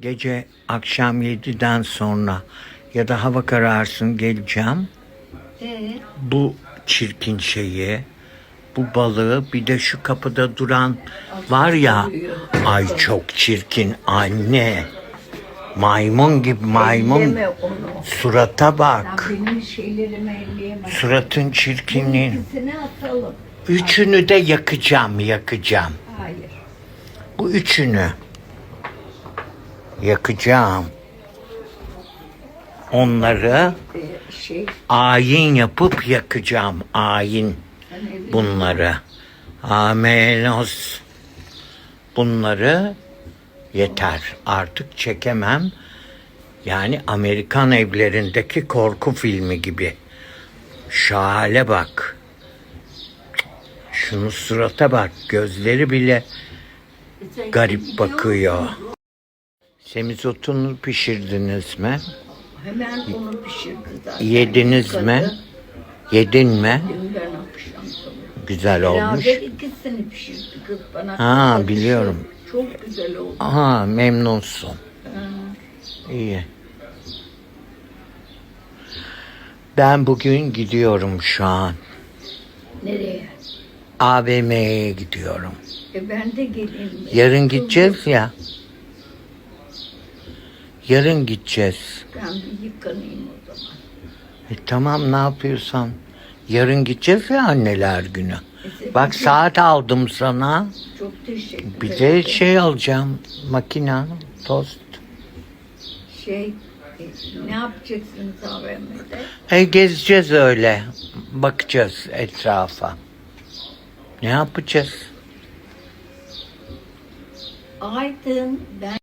Gece akşam 7'den sonra ya da hava kararsın geleceğim. Ee, Bu çirkin şeyi, bu balığı bir de şu kapıda duran var ya. Ay çok çirkin anne. Maymun gibi maymun. elleme onu. Surata bak. Sen benim şeylerimi elleyemezsin. Suratın çirkinliği. İkisini atalım. Üçünü de yakacağım, yakacağım. Hayır. Bu üçünü yakacağım. Onları şey, ayin yapıp yakacağım. Ayin bunları. Amenos. Bunları yeter. Artık çekemem. Yani Amerikan evlerindeki korku filmi gibi. Şu hale bak. Şunu surata bak. Gözleri bile garip bakıyor. Semizotunu pişirdiniz mi? Hemen onu pişirdi zaten. Yediniz mi? Yedin mi? Dünden akşam sonra. Güzel olmuş. Beraber ikisini pişirdi kız bana. Ha, biliyorum. pişirdi. Çok güzel oldu. Aha memnunsun. İyi. Ben bugün gidiyorum şu an. nereye? AVM'ye gidiyorum. E ben de geleyim. Yarın gideceğiz ya. Yarın gideceğiz. Ben bir yıkanayım o zaman. E, tamam ne yapıyorsan. Yarın gideceğiz ya anneler günü. Bak saat aldım sana. Çok teşekkür Bir ederim. de şey alacağım. Makina, tost. Şey, e, ne yapacaksınız AVM'de? E, gezeceğiz öyle. Bakacağız etrafa. Ne yapacağız? Aydın, ben